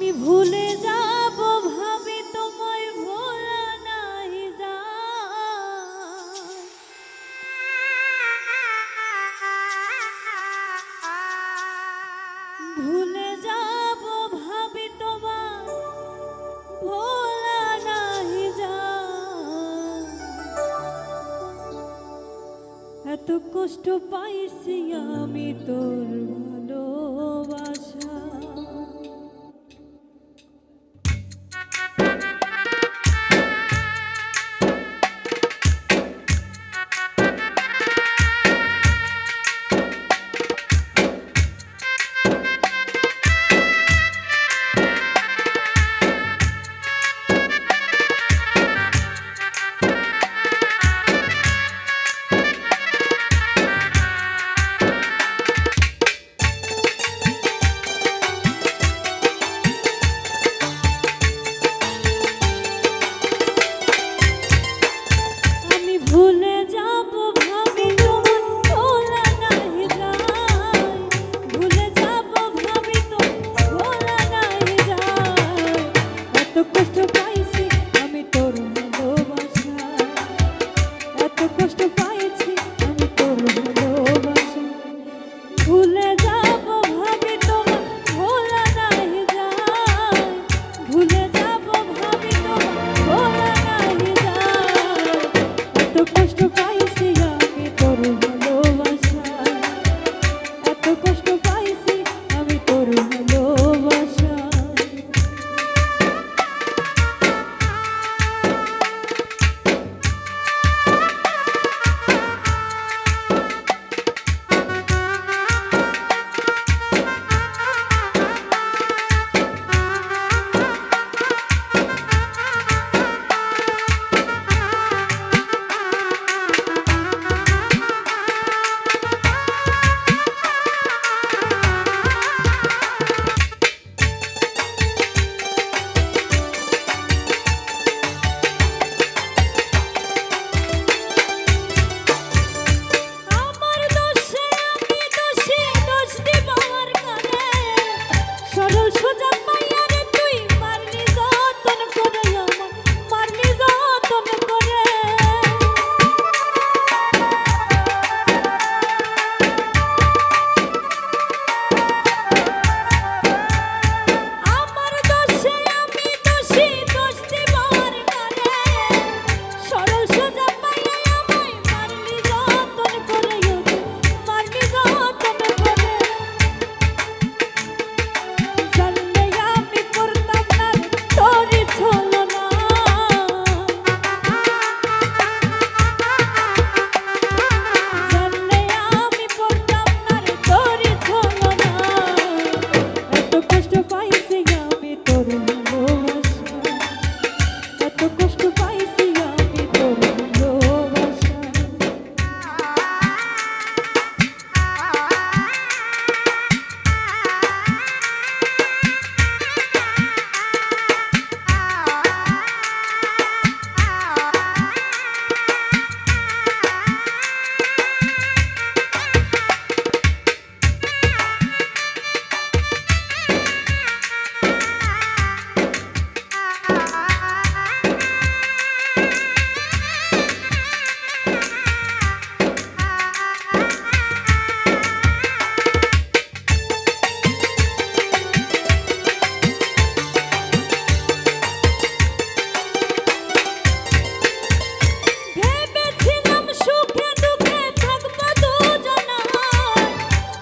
আমি ভুলে যাব ভাবি তোমায় ভোলা নাই যায় ভুলে যাব ভাবি তোমার ভোলা নাই যায় এত কষ্ট পাইছি আমি তোর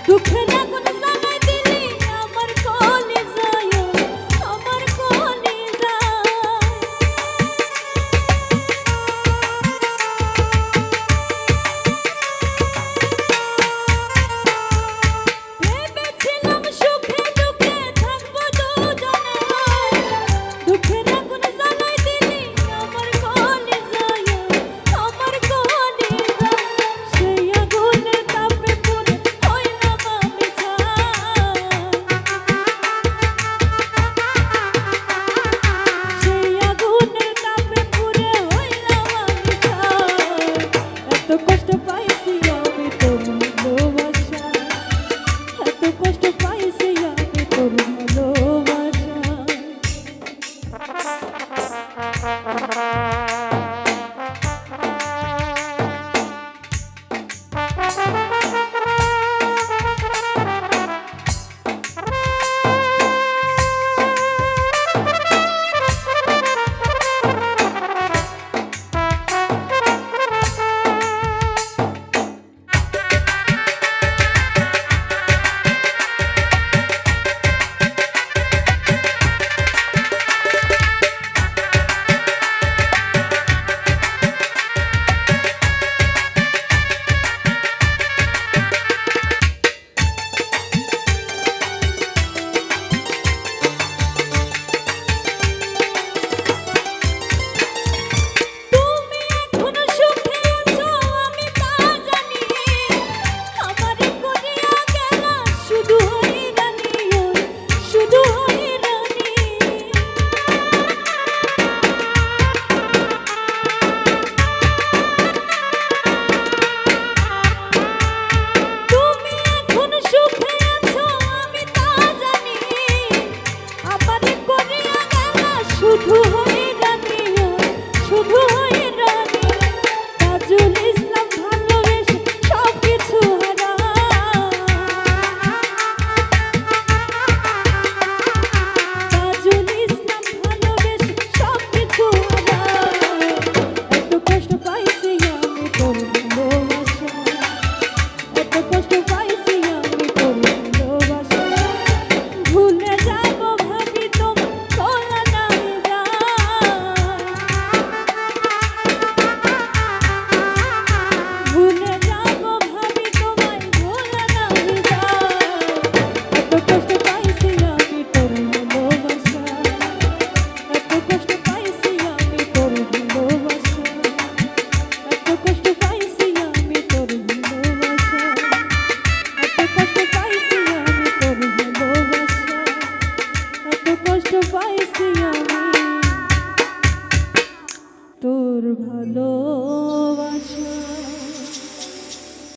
সুখ supposed to